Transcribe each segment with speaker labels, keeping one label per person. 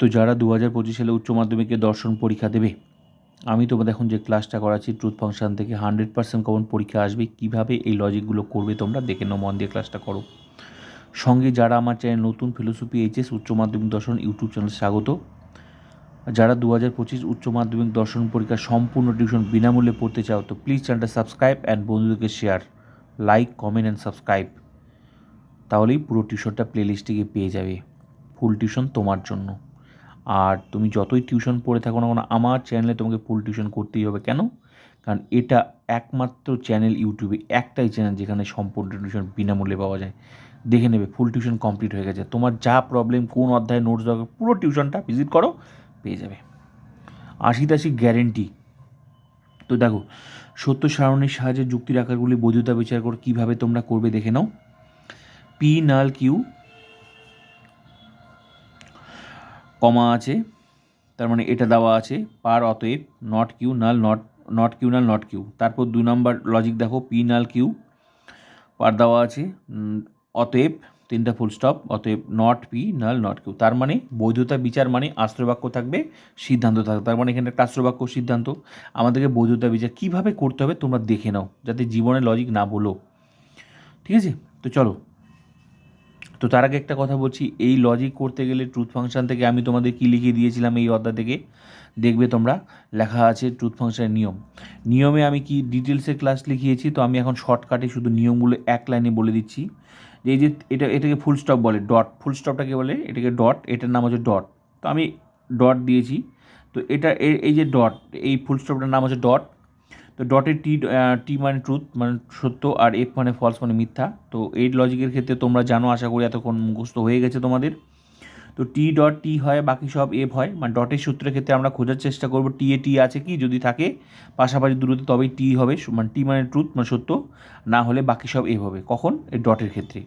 Speaker 1: তো যারা দু হাজার পঁচিশ সালে উচ্চ মাধ্যমিকে দর্শন পরীক্ষা দেবে, আমি তোমাদের এখন যে ক্লাসটা করাচ্ছি ট্রুথ ফাংশন থেকে হান্ড্রেড পার্সেন্ট কমন পরীক্ষা আসবে, কীভাবে এই লজিকগুলো করবে তোমরা দেখে নাও, মন দিয়ে ক্লাসটা করো। সঙ্গে যারা আমার চ্যানেল নতুন ফিলোসফি এইচএস উচ্চ মাধ্যমিক দর্শন ইউটিউব চ্যানেল স্বাগত। যারা দু হাজার পঁচিশ উচ্চ মাধ্যমিক দর্শন পরীক্ষা সম্পূর্ণ টিউশন বিনামূল্যে পড়তে চাও, তো প্লিজ চ্যানেলটা সাবস্ক্রাইব অ্যান্ড বন্ধুদেরকে share like comment and subscribe তাহলেই পুরো টিউশনটা প্লেলিস্টে গিয়ে পেয়ে যাবে। ফুল টিউশন তোমার জন্য। আর তুমি যতই টিউশন পড়ে থাকো না কেন, আমার চ্যানেলে তোমাকে ফুল টিউশন করতেই হবে। কেন? কারণ এটা একমাত্র চ্যানেল ইউটিউবে একটাই চ্যানেল যেখানে সম্পূর্ণ টিউশন বিনামূল্যে পাওয়া যায়। দেখে নেবে ফুল টিউশন কমপ্লিট হয়ে গেছে। তোমার যা প্রবলেম কোন অধ্যায়ে নোটস দরকার, পুরো টিউশনটা ভিজিট করো, পেয়ে যাবে। আশি তাশি গ্যারেন্টি তো দেখো, সত্য সারণীর সাহায্যে যুক্তির আকারগুলি বৈধতা বিচার করে, কীভাবে তোমরা করবে দেখে নাও। পি নাল কিউ কমা আছে, তার মানে এটা দেওয়া আছে, পার অতএব not Q null not not Q null not Q তারপর দু নম্বর লজিক দেখো পি নাল কিউ পার দেওয়া আছে অতএব তিনটা ফুল স্টপ অতএব not P null not Q তার মানে বৈধতা বিচার মানে আশ্রবাক্য থাকবে, সিদ্ধান্ত থাকবে। তার মানে এখানে একটা আশ্রবাক্য সিদ্ধান্ত। আমাদেরকে বৈধতা বিচার কীভাবে করতে হবে তোমরা দেখে নাও, যাতে জীবনে লজিক না বলো। ঠিক আছে? তো চলো তো তার আগে একটা কথা বলছি, এই লজিক করতে গেলে ট্রুথ ফাংশন থেকে আমি তোমাদের কী লিখে দিয়েছিলাম এই অধ্যায় থেকে? দেখবে তোমরা, লেখা আছে ট্রুথ ফাংশনের নিয়ম। নিয়মে আমি কি ডিটেলসে ক্লাস লিখিয়েছি, তো আমি এখন শর্টকাটে শুধু নিয়মগুলো এক লাইনে বলে দিচ্ছি। যে এই যে এটা, এটাকে ফুল স্টপ বলে ডট ফুল স্টপটাকে বলে, এটাকে ডট এটার নাম হচ্ছে ডট তো আমি ডট দিয়েছি। তো এটা এই যে ডট এই ফুল স্টপটার নাম হচ্ছে ডট তো ডটের টি টি মানে ট্রুথ মানে সত্য, আর এফ মানে ফলস মানে মিথ্যা। তো এই লজিকের ক্ষেত্রে তোমরা জানো, আশা করি এতক্ষণ মুখস্থ হয়ে গেছে তোমাদের। তো টি ডট টি হয়, বাকি সব এফ হয়। মানে ডটের সূত্রের ক্ষেত্রে আমরা খোঁজার চেষ্টা করব টি এ টি আছে কি? যদি থাকে, পাশাপাশি দূরত্ব তবেই টি হবে। মানে টি মানে ট্রুথ মানে সত্য। না হলে বাকি সব এফ হবে। কখন? এই ডটের ক্ষেত্রে।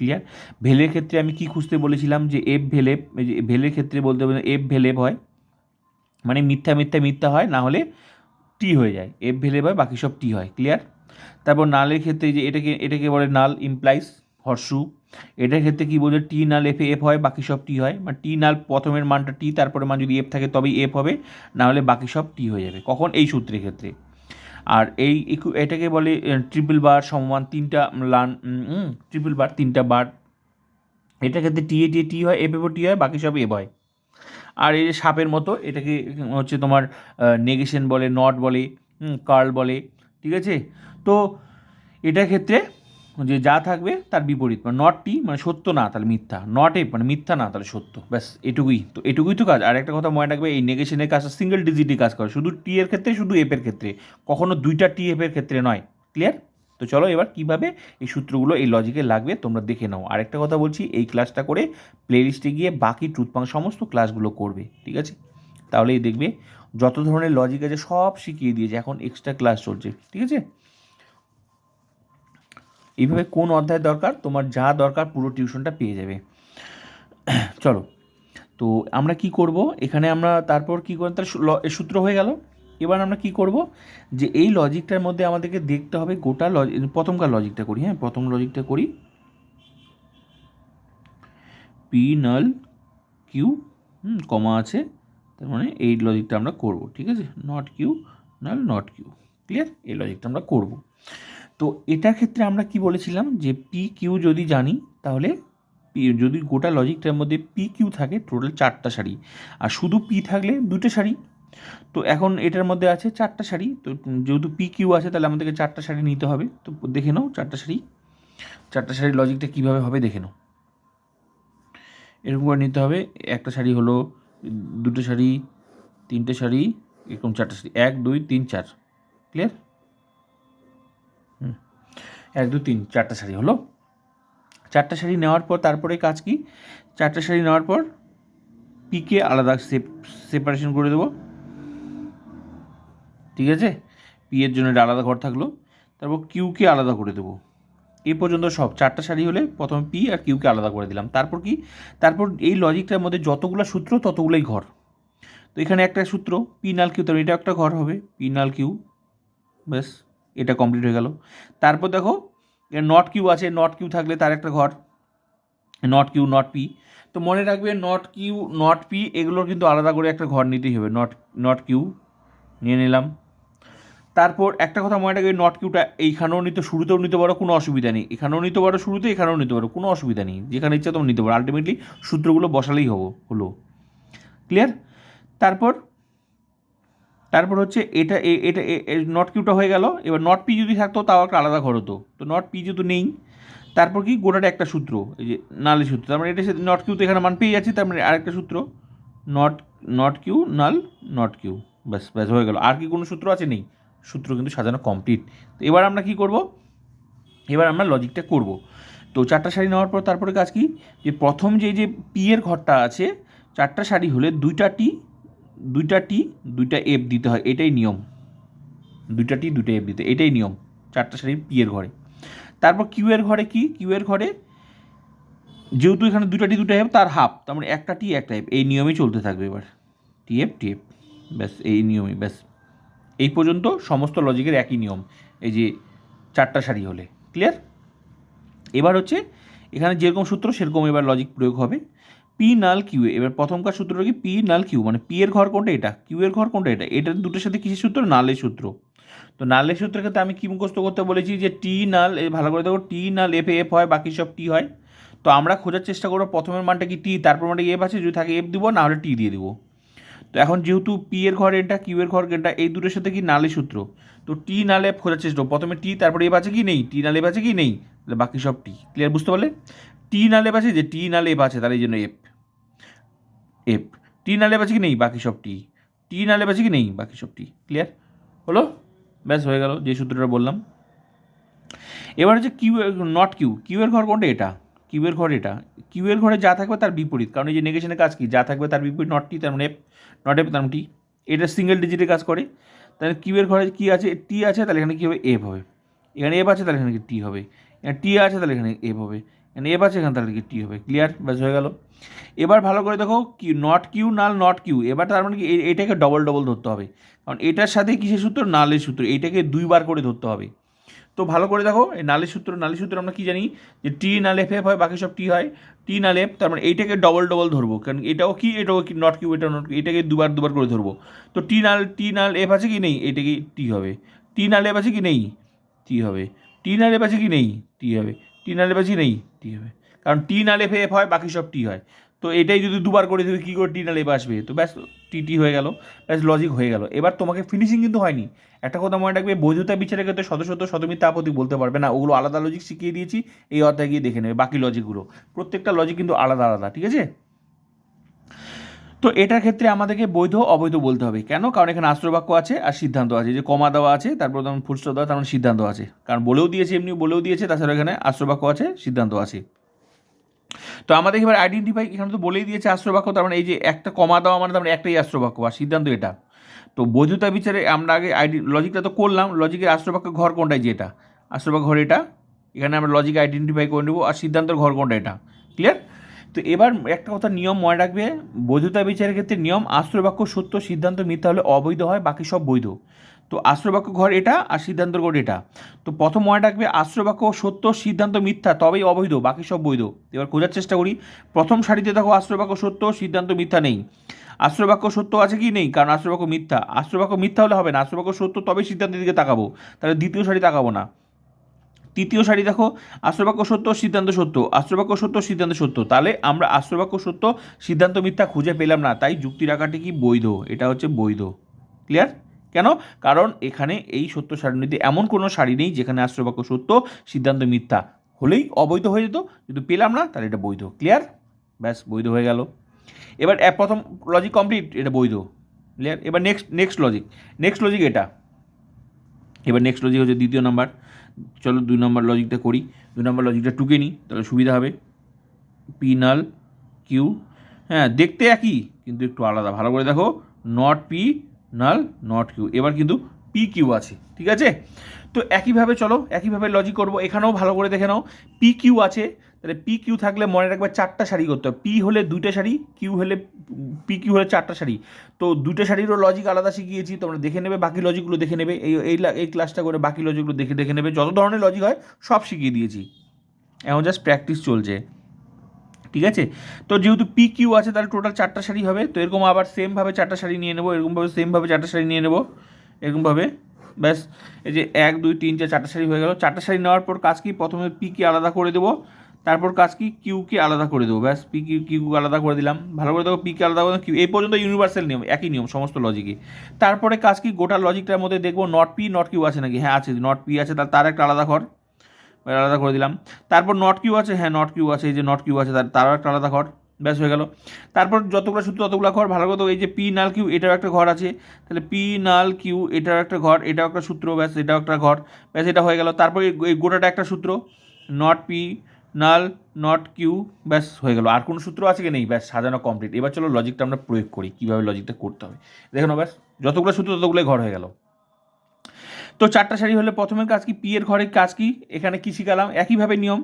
Speaker 1: ক্লিয়ার ভেলের ক্ষেত্রে আমি কি খুঁজতে বলেছিলাম যে এফ ভেলেপ ভেলের ক্ষেত্রে বলতে হবে এফ ভেলেপ হয়। মানে মিথ্যা মিথ্যা মিথ্যা হয়। না হলে টি হয়ে যায় এফ ভেলেপ হয় বাকি সব টি হয় ক্লিয়ার তারপর নালের ক্ষেত্রে যে এটাকে এটাকে বলে নাল ইমপ্লাইস হর্ষু এটার ক্ষেত্রে কী বলছে টি নাল এফে এফ হয়, বাকি সব টি হয়। মানে টি নাল প্রথমের মানটা টি, তারপরে মান যদি এফ থাকে তবেই এফ হবে না হলে বাকি সব টি হয়ে যাবে। কখন? এই সূত্রের ক্ষেত্রে। আর এই এটাকে বলে ট্রিপল বার সমমান তিনটা লান ট্রিপল বার তিনটা বার এটার ক্ষেত্রে টি এ, টি টি হয় এফ এফ টি হয়, বাকি সব এফ হয়। আর এই যে সাপের মতো এটাকে হচ্ছে তোমার নেগেশন বলে, নট বলে কার্ল বলে, ঠিক আছে? তো এটার ক্ষেত্রে যে যা থাকবে তার বিপরীত মানে নট টি মানে সত্য না, তাহলে মিথ্যা। নট এ মানে মিথ্যা না, তাহলে সত্য, ব্যাস, এটুকুই। তো এটুকুই তো কাজ। আর একটা কথা মনে রাখবে, এই নেগেশনের কাজটা সিঙ্গেল ডিজিটই কাজ করে। শুধু টি এর ক্ষেত্রে, শুধু এফের ক্ষেত্রে। কখনো দুইটা টি এফের ক্ষেত্রে নয়। ক্লিয়ার তো চলো এবার কীভাবে এই সূত্রগুলো, এই লজিকে লাগবে তোমরা দেখে নাও। আরেকটা কথা বলছি, এই ক্লাসটা করে প্লেলিস্টে গিয়ে বাকি ট্রুথপাং সমস্ত ক্লাসগুলো করবে, ঠিক আছে? তাহলেই দেখবে যত ধরনের লজিক আছে সব শিখিয়ে দিয়েছে, এখন এক্সট্রা ক্লাস চলছে, ঠিক আছে? এইভাবে কোন অধ্যায় দরকার? তোমার যা দরকার পুরো টিউশনটা পেয়ে যাবে। চলো, তো আমরা কি করব? এখানে আমরা তারপর কি করব? তার সূত্র হয়ে গেল। এবার আমরা কি করব? যে এই লজিকটার মধ্যে আমাদেরকে দেখতে হবে গোটা লজিক প্রথমকার লজিকটা করি হ্যাঁ? প্রথম লজিকটা করি। পি নাল কিউ হুম, কমা আছে, তার মানে এই লজিকটা আমরা করব, ঠিক আছে? Not Q null not Q clear এই লজিকটা আমরা করব। তো এটার ক্ষেত্রে আমরা কি বলেছিলাম? যে পি কিউ যদি জানি, তাহলে যদি গোটা লজিকটার মধ্যে পি কিউ থাকে টোটাল চারটা শাড়ি আর শুধু পি থাকলে দুটো শাড়ি তো এখন এটার মধ্যে আছে চারটা শাড়ি, তো যেহেতু পি কিউ আছে তাহলে আমাদেরকে চারটা শাড়ি নিতে হবে। তো দেখে নাও চারটা শাড়ি। চারটা শাড়ির লজিকটা কীভাবে হবে দেখে নাও। এরকম করে নিতে হবে, একটা শাড়ি হলো, দুটো শাড়ি, তিনটে শাড়ি, এরকম চারটা শাড়ি। এক, দুই, তিন, চার। ক্লিয়ার এক, দুই, তিন, চারটা শাড়ি হলো। চারটা শাড়ি নেওয়ার পর তারপরে কাজ কি? চারটা শাড়ি নেওয়ার পর পিকে আলাদা সেপ সেপারেশন করে দেবো। ঠিক আছে? পি এর জন্য একটা আলাদা ঘর থাকল। তারপর কিউকে আলাদা করে দেবো। এই পর্যন্ত সব। চারটা শাড়ি হলে প্রথমে পি আর কিউকে আলাদা করে দিলাম। তারপর কি? তারপর এই লজিকটার মধ্যে যতগুলো সূত্র, ততগুলোই ঘর। তো এখানে একটা সূত্র পি নাল কিউ তারপর এটা একটা ঘর হবে। পি নাল কিউ ব্যাস, এটা কমপ্লিট হয়ে গেল। তারপর দেখো নট কিউ আছে। নট কিউ থাকলে তার একটা ঘর। নট কিউ নট পি তো মনে রাখবে নট কিউ নট পি এগুলোর কিন্তু আলাদা করে একটা ঘর নিতেই হবে। নট নট কিউ নিয়ে নিলাম। তারপর একটা কথা মনে রাখবে নট কিউটা এইখানেও নিতে, শুরুতেও নিতে পারো, কোনো অসুবিধা নেই। এখানেও নিতে পারো শুরুতে এখানেও নিতে পারো, কোনো অসুবিধা নেই। যেখানে ইচ্ছা তোমরা নিতে পারো। আলটিমেটলি সূত্রগুলো বসালেই হব, হলো। ক্লিয়ার তারপর তারপর হচ্ছে এটা এটা নট কিউটা হয়ে গেল। এবার নট পি যদি থাকতো, তাও একটা আলাদা ঘর হতো। তো নট পি যেহেতু নেই, তারপর কি? গোটাটা একটা সূত্র, এই যে নালি সূত্র। তার মানে এটা নট কিউ তো এখানে মান পেয়ে যাচ্ছি, তার মানে আরেকটা সূত্র। Not not Q null not Q ব্যাস ব্যাস, হয়ে গেল। আর কি কোনো সূত্র আছে? নেই। সূত্র কিন্তু সাজানো কমপ্লিট তো এবার আমরা কি করব? এবার আমরা লজিকটা করব। তো চারটা শাড়ি নেওয়ার পর তারপরে কাজ কি? যে প্রথম যে যে পি এর ঘরটা আছে, চারটা শাড়ি হলে দুইটা টি দুইটা টি দুইটা এফ দিতে হয়। এটাই নিয়ম। দুইটা টি দুইটা এফ দিতে এটাই নিয়ম। চারটা শাড়ি পি এর ঘরে। তারপর কিউ এর ঘরে কি? কিউ এর ঘরে যেহেতু এখানে দুটা টি দুটা এফ তার হাফ তার মানে একটা টি একটা এফ এই নিয়মেই চলতে থাকবে এবার। টি এফ টি এফ ব্যাস, এই নিয়মই। ব্যাস। এই পর্যন্ত সমস্ত লজিকের একই নিয়ম। এই যে চারটা শাড়ি হলে। ক্লিয়ার এবার হচ্ছে, এখানে যেরকম সূত্র, সেরকম এবার লজিক প্রয়োগ হবে। পি নাল কিউ এবার প্রথমকার সূত্রটা কি? পি নাল কিউ মানে পি এর ঘর কোনটা এটা? কিউ এর ঘর কোনটা এটা? এটা দুটোর সাথে কিসের সূত্র? নালের সূত্র। তো নালের সূত্রের ক্ষেত্রে আমি কি মুখস্থ করতে বলেছি যে টি নাল ভালো করে দেখো টি নাল এফ এফ হয়, বাকি সব টি হয়। তো আমরা খোঁজার চেষ্টা করব, প্রথমের মানটা কি টি তারপর মানটা এফ আছে? যদি থাকে এফ দিব না হলে টি দিয়ে দিব। এখন যেহেতু পি এর ঘর এটা কিউ এর ঘর, এটা, এই দুটোর সাথে কি নালে সূত্র? তো টি নালে খোঁজার চেষ্টা। প্রথমে টি তারপরে এফ আছে কি নেই? টি নালে আছে কি নেই? তাহলে বাকি সব টি ক্লিয়ার বুঝতে পারলে? টি নালে আছে যে টি নালে এফ আছে, তাহলে এই জন্য এফ এফ টি নালে আছে কি নেই? বাকি সব টি টি নালে আছে কি নেই? বাকি সব টি ক্লিয়ার হলো? ব্যাস, হয়ে গেল। যে সূত্রটা বললাম। এবার হচ্ছে কিউ নট কিউ কিউ এর ঘর কোনটা? এটা। কিউ এর ঘর এটা। কিউয়ের ঘরে যা থাকবে তার বিপরীত। কারণ এই যে নেগেশনের কাজ কি? যা থাকবে তার বিপরীত নট টি তার মানে এফ নট এফ তার মানে টি এটা সিঙ্গেল ডিজিটে কাজ করে। তাহলে কিউ এর ঘরে কী আছে? টি আছে, তাহলে এখানে কী হবে? এফ হবে। এখানে এফ আছে, তাহলে এখানে টি হবে? এখানে টি আছে, তাহলে এখানে এফ হবে। এখানে এফ আছে, এখানে তাহলে টি হবে? ক্লিয়ার ব্যাস, হয়ে গেল। এবার ভালো করে দেখো, কি not Q null not Q এবার তার মানে কি? এটাকে ডবল ডবল ধরতে হবে। কারণ এটার সাথে কিসের সূত্র? নালের সূত্র। এটাকে দুইবার করে ধরতে হবে। তো ভালো করে দেখো, এই নালের সূত্র নালের সূত্র আমরা কি জানি যে টি নাল এফ এফ হয়, বাকি সব টি হয়। টি নাল এফ তার মানে এইটাকে ডবল ডবল ধরবো। কারণ এটাও কি এটাও কি নট কিউ এটা নট এটাকে দুবার দুবার করে ধরবো। তো টি নাল টি নাল এফ আছে কি নেই? এটাকে টি হবে। টি নাল এফ আছে কি নেই? টি হবে। টি নাল এফ আছে কি নেই? টি হবে। টি নাল এফ আছে কি নেই? টি হবে। কারণ টি নাল এফ এফ হয়, বাকি সব টি হয়। তো এটাই যদি দুবার করে দিবি কী করে টি নাল এফ আসবে? তো ব্যাস টি টি হয়ে গেল, ব্যাস লজিক হয়ে গেল। এবার তোমাকে ফিনিশিং কিন্তু হয়নি। একটা কথা মনে রাখবে, বৈধতা বিচারের ক্ষেত্রে শত শত শতমিথ্যা আপত্তি বলতে পারবে না। ওগুলো আলাদা লজিক শিখিয়ে দিয়েছি, এই অধ্যায় গিয়ে দেখে নেবে। বাকি লজিকগুলো প্রত্যেকটা লজিক কিন্তু আলাদা আলাদা, ঠিক আছে? তো এটার ক্ষেত্রে আমাদেরকে বৈধ, অবৈধ বলতে হবে। কেন? কারণ এখানে আশ্রবাক্য আছে আর সিদ্ধান্ত আছে। যে কমা দেওয়া আছে, তারপর তেমন ফুলস্টপ দেওয়া তেমন সিদ্ধান্ত আছে। কারণ বলেও দিয়েছে এমনি বলেও দিয়েছে তাছাড়া এখানে আশ্রবাক্য আছে, সিদ্ধান্ত আছে। তো আমাদের এবার আইডেন্টিফাই এখানে তো বলেই দিয়েছে আশ্রবাক্য তার মানে এই যে একটা কমা দেওয়া মানে তার মানে একটাই আশ্রবাক্য আর সিদ্ধান্ত এটা। তো বৈধতা বিচারে আমরা আগে আইডি লজিকটা তো করলাম লজিকের আশ্রবাক্য ঘর কোনটাই যেটা আশ্রবাক্য ঘর এটা? এখানে আমরা লজিক আইডেন্টিফাই করে নেব, আর সিদ্ধান্তের ঘর কোনটা এটা? ক্লিয়ার তো এবার একটা কথা নিয়ম মনে রাখবে, বৈধতা বিচারের ক্ষেত্রে নিয়ম আশ্রবাক্য সত্য, সিদ্ধান্ত মিথ্যা হলে অবৈধ হয়, বাকি সব বৈধ। তো আশ্রবাক্য ঘর এটা আর সিদ্ধান্তর ঘর এটা। তো প্রথম মনে রাখবে আশ্রবাক্য সত্য, সিদ্ধান্ত মিথ্যা, তবেই অবৈধ, বাকি সব বৈধ। এবার খোঁজার চেষ্টা করি। প্রথম সারিতে দেখো আশ্রবাক্য সত্য, সিদ্ধান্ত মিথ্যা নেই। আশ্রবাক্য সত্য আছে কি? নেই, কারণ আশ্রবাক্য মিথ্যা। আশ্রবাক্য মিথ্যা হলে হবে না আশ্রবাক্য সত্য তবেই সিদ্ধান্তের দিকে তাকাবো। তাহলে দ্বিতীয় সারি তাকাবো না। তৃতীয় সারি দেখো আশ্রবাক্য সত্য, সিদ্ধান্ত সত্য। আশ্রবাক্য সত্য, সিদ্ধান্ত সত্য। তাহলে আমরা আশ্রবাক্য সত্য, সিদ্ধান্ত মিথ্যা খুঁজে পেলাম না, তাই যুক্তি রাখাটি কি? বৈধ। এটা হচ্ছে বৈধ। ক্লিয়ার? কেন? কারণ এখানে এই সত্য সারণীতে এমন কোনো সারি নেই যেখানে আশ্রবাক্য সত্য, সিদ্ধান্ত মিথ্যা হলেই অবৈধ হয়ে যেত। যদি পেলাম না, তাহলে এটা বৈধ। ক্লিয়ার ব্যাস, বৈধ হয়ে গেল। এবার প্রথম লজিক কমপ্লিট এটা বৈধ। ক্লিয়ার এবার next next logic next logic এটা। এবার নেক্সট লজিক হচ্ছে দ্বিতীয় নাম্বার চলো দুই নম্বর লজিকটা করি। দুই নম্বর লজিকটা টুকে নিই, তাহলে সুবিধা হবে। পিনাল কিউ হ্যাঁ দেখতে একই, কিন্তু একটু আলাদা। ভালো করে দেখো। Not P null not Q এবার কিন্তু পি কিউ আছে, ঠিক আছে? তো একইভাবে চলো, একইভাবে লজিক করব। এখানেও ভালো করে দেখে নাও। পি কিউ আছে, তাহলে পি কিউ থাকলে মনে রাখবে চারটা শাড়ি করতে হবে। পি হলে দুইটা শাড়ি কিউ হলে পি কিউ হলে চারটা শাড়ি তো দুটো শাড়িরও লজিক আলাদা শিখিয়েছি, তোমরা দেখে নেবে, বাকি লজিকগুলো দেখে নেবে। এই এই এই ক্লাসটা করে বাকি লজিকগুলো দেখে দেখে নেবে। যত ধরনের লজিক হয়, সব শিখিয়ে দিয়েছি। এখন জাস্ট প্র্যাকটিস চলছে। ঠিক আছে? তো যেহেতু পি কিউ আছে, তাহলে টোটাল চারটা শাড়ি হবে। তো এরকম আবার সেমভাবে চারটা শাড়ি নিয়ে নেব এরকমভাবে সেমভাবে চারটা শাড়ি নিয়ে নেব এরকমভাবে ব্যাস, এই যে এক, দুই, তিন, চার, চারটা শাড়ি হয়ে গেল। চারটা শাড়ি নেওয়ার পর কাজ কি? প্রথমে পি কে আলাদা করে দেবো, তারপর কাজ কি? কিউকে আলাদা করে দেবো। ব্যাস পি কিউ কিউ আলাদা করে দিলাম। ভালো করে দেবো পিকে আলাদা করে কিউ এই পর্যন্ত ইউনিভার্সাল নিয়ম, একই নিয়ম, সমস্ত লজিকে তারপরে কাজ কি? গোটা লজিকটার মধ্যে দেখব নট পি নট কিউ আছে নাকি? হ্যাঁ আছে। নট পি আছে তার তার একটা আলাদা ঘর। আলাদা করে দিলাম। তারপর নট কিউ আছে হ্যাঁ নট কিউ আছে, এই যে নট কিউ আছে, তার, তারও একটা আলাদা ঘর, ব্যাস হয়ে গেল। তারপর যতগুলো সূত্র ততগুলো ঘর, ভালো করে এই যে পি নাল কিউ এটাও একটা ঘর আছে। তাহলে পি নাল কিউ এটাও একটা ঘর, এটাও একটা সূত্র, ব্যাস, এটাও একটা ঘর, ব্যাস, এটা হয়ে গেল। তারপর এই গোটাটা একটা সূত্র not P null not Q ব্যাস হয়ে গেল। আর কোনো সূত্র আছে কি নেই? ব্যাস, সাজানো কমপ্লিট এবার চলো লজিকটা আমরা প্রয়োগ করি, কীভাবে লজিকটা করতে হবে। দেখো ব্যাস, যতগুলো সূত্র ততগুলোই ঘর হয়ে গেল। তো চারটা শাড়ি হলে প্রথমের কাজ কি? পিয়ের ঘরে কাজ কি? এখানে কি শিখালাম? একইভাবে নিয়ম।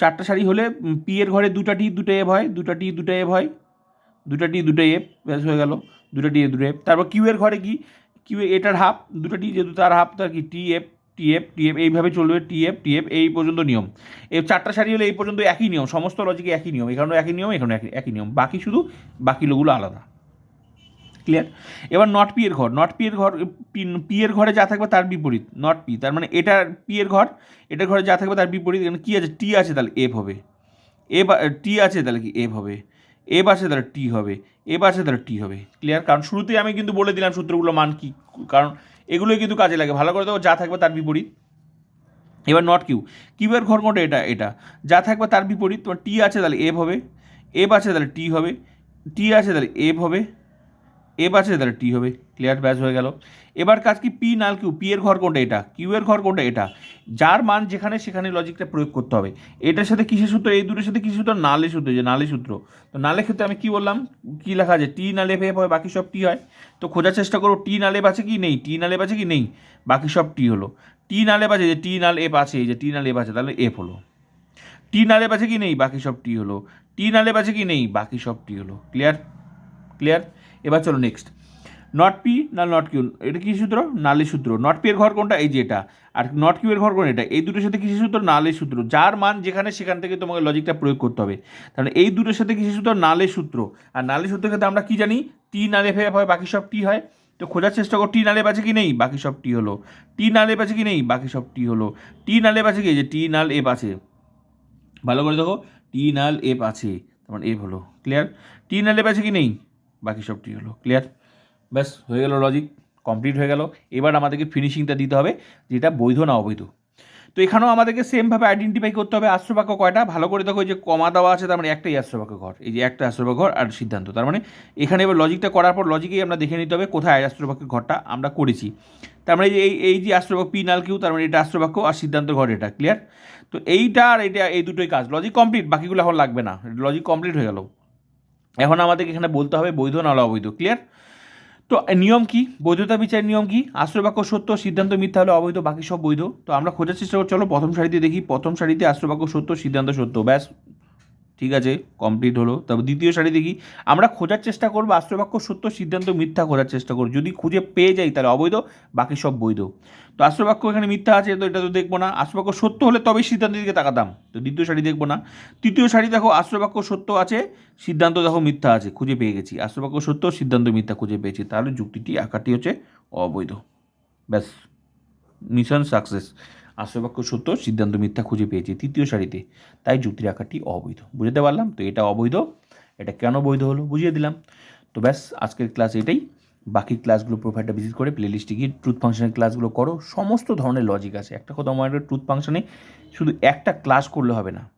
Speaker 1: চারটা শাড়ি হলে পিয়ের ঘরে দুটা টি দুটো এফ হয় দুটা টি দুটো এফ হয় দুটা টি দুটো এফ ব্যাস হয়ে গেল দুটো টি দুটো এফ তারপর কিউ এর ঘরে কি? কিউ এটার হাফ দুটো টি যেহেতু তার হাফ, তার কি? T F T F T F এইভাবে চলবে, টি এফ টি এফ এই পর্যন্ত নিয়ম। এই চারটা শাড়ি হলে এই পর্যন্ত একই নিয়ম, সমস্ত লজিকে একই নিয়ম। এখানেও একই নিয়ম, এখানেও একই নিয়ম। বাকি শুধু বাকি লোকগুলো আলাদা। ক্লিয়ার এবার নট পি এর ঘর নট পি এর ঘর পি এর ঘরে যা থাকবে তার বিপরীত নট পি তার মানে এটা পি এর ঘর এটার ঘরে যা থাকবে তার বিপরীত, এখানে কী আছে? টি আছে তাহলে এফ হবে। এফ টি আছে তাহলে কি এফ হবে? এ বাসে তাহলে টি হবে। এ বাসে তাহলে টি হবে। ক্লিয়ার কারণ শুরুতেই আমি কিন্তু বলে দিলাম সূত্রগুলো মান কী, কারণ এগুলোই কিন্তু কাজে লাগে। ভালো করে দেবো যা থাকবে তার বিপরীত। এবার নট কিউ কিউয়ের ঘর কোনটা এটা এটা। যা থাকবে তার বিপরীত, তোমার টি আছে তাহলে এফ হবে। এফ আছে তাহলে টি হবে। টি আছে তাহলে এফ হবে। এফ আছে তাহলে টি হবে ক্লিয়ার ব্যাচ হয়ে গেল। এবার কাজ কি পি নাল কিউ পি এর ঘর কোনটা এটা? কিউ এর ঘর কোনটা এটা? যার মান যেখানে সেখানে লজিকটা প্রয়োগ করতে হবে। এটার সাথে কিসের সূত্র? এই দুটোর সাথে কিসের সূত্র? নালে সূত্র, যে নালে সূত্র। তো নালে ক্ষেত্রে আমি কি বললাম? কি লেখা আছে? টি নালে এফ হয় বাকি সব টি হয়। তো খোঁজার চেষ্টা করো টি নালে আছে কি নেই? টি নালে আছে কি নেই? বাকি সব টি হলো। টি নালে আছে যে টি নাল এফ আছে এই যে টি নাল এফ আছে তাহলে এফ হলো। টি নালে আছে কি নেই? বাকি সব টি হলো। টি নালে আছে কি নেই? বাকি সব টি হলো। ক্লিয়ার ক্লিয়ার এবার চলো নেক্সট নট পি না নট কিউ এটা কী সূত্র? নালি সূত্র। নট পি এর ঘর কোনটা? এই যে এটা। আর নট কিউ এর ঘর কোন এটা? এই দুটোর সাথে কিসের সূত্র? নালে সূত্র। যার মান যেখানে সেখান থেকে তোমাকে লজিকটা প্রয়োগ করতে হবে। তাহলে এই দুটোর সাথে কিসের সূত্র? নালে সূত্র। আর নালে সূত্রের ক্ষেত্রে আমরা কী জানি? টি নালে ফে হয় বাকি সব টি হয়। তো খোঁজার চেষ্টা করো টি নালে আছে কি নেই? বাকি সব টি হলো। টি নালে আছে কি নেই? বাকি সব টি হলো। টি নালে আছে কি? যে টি নাল এফ আছে। ভালো করে দেখো। টি নাল এফ আছে। তার মানে এফ হলো। ক্লিয়ার টি নালে আছে কি নেই? বাকি সব টি হলো ক্লিয়ার ব্যাস, হয়ে গেল লজিক কমপ্লিট হয়ে গেল। এবার আমাদেরকে ফিনিশিংটা দিতে হবে, যেটা বৈধ না অবৈধ। তো এখানেও আমাদেরকে সেমভাবে আইডেন্টিফাই করতে হবে আশ্রবাক্য কয়টা। ভালো করে দেখো যে কমা দেওয়া আছে, তার মানে একটাই আশ্রবাক্য ঘর। এই যে একটা আশ্রবাক্য ঘর আর সিদ্ধান্ত। তার মানে এখানে এবার লজিকটা করার পর লজিকেই আমরা দেখে নিতে হবে কোথায় আশ্রবাক্যের ঘরটা আমরা করেছি। তার মানে এই এই যে আশ্রবাক্য পি নাল কিউ তার মানে এটা আশ্রবাক্য আর সিদ্ধান্ত ঘর এটা ক্লিয়ার তো এইটা আর এটা, এই দুটোই কাজ। লজিক কমপ্লিট বাকিগুলো এখন লাগবে না। লজিক কমপ্লিট হয়ে গেল। এখন আমাদেরকে এখানে বলতে হবে বৈধ না অবৈধ ক্লিয়ার তো নিয়ম কি? বৈধতা বিচার নিয়ম কি? আশ্রবাক্য সত্য, সিদ্ধান্ত মিথ্যা হলে অবৈধ, বাকি সব বৈধ? তো আমরা খোঁজার চেষ্টা করছি, চলো প্রথম সারিতে দেখি, প্রথম সারিতে আশ্রবাক্য সত্য, সিদ্ধান্ত সত্য, ব্যাস। ঠিক আছে কমপ্লিট হলো। তারপর দ্বিতীয় সারি দেখি, আমরা খোঁজার চেষ্টা করব আশ্রবাক্য সত্য, সিদ্ধান্ত, মিথ্যা খোঁজার চেষ্টা করব। যদি খুঁজে পেয়ে যাই তাহলে অবৈধ, বাকি সব বৈধ। তো আশ্রবাক্য এখানে মিথ্যা আছে, তো এটা তো দেখব না। আশ্রবাক্য সত্য হলে তবেই সিদ্ধান্তের দিকে তাকাতাম। তো দ্বিতীয় সারি দেখব না। তৃতীয় সারি দেখো আশ্রবাক্য সত্য আছে, সিদ্ধান্ত দেখো মিথ্যা আছে, খুঁজে পেয়ে গেছি। আশ্রবাক্য সত্য, সিদ্ধান্ত মিথ্যা, খুঁজে পেয়েছি। তাহলে যুক্তিটি আকারটি হচ্ছে অবৈধ। ব্যাস, মিশন সাকসেস। আশ্রবাক্য সত্য, সিদ্ধান্ত মিথ্যা খুঁজে পেয়েছে তৃতীয় সারিতে। তাই যুক্তির আকারটি অবৈধ। বুঝতে পারলাম? তো এটা অবৈধ। এটা কেন বৈধ হলো? বুঝিয়ে দিলাম। তো ব্যাস, আজকের ক্লাস এটাই। বাকি ক্লাসগুলো প্রোফাইলটা ভিজিট করে প্লেলিস্টে গিয়ে ট্রুথ ফাংশনের ক্লাসগুলো করো। সমস্ত ধরনের লজিক আছে। একটা কথা আমার ট্রুথ ফাংশনে শুধু একটা ক্লাস করলে হবে না।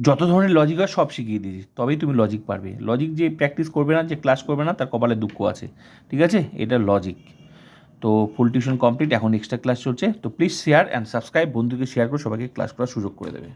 Speaker 1: যত ধরনের লজিক হয় সব শিখিয়ে দিয়েছি। তবেই তুমি লজিক পারবে। লজিক যে প্র্যাকটিস করবে না, যে ক্লাস করবে না, তার কপালে দুঃখ আছে। ঠিক আছে? এটা লজিক তো ফুল টিউশন কমপ্লিট এখন এক্সট্রা ক্লাস চলছে। তো প্লিজ শেয়ার অ্যান্ড সাবস্ক্রাইব বন্ধুকে শেয়ার করে সবাইকে ক্লাস করার সুযোগ করে দেবে।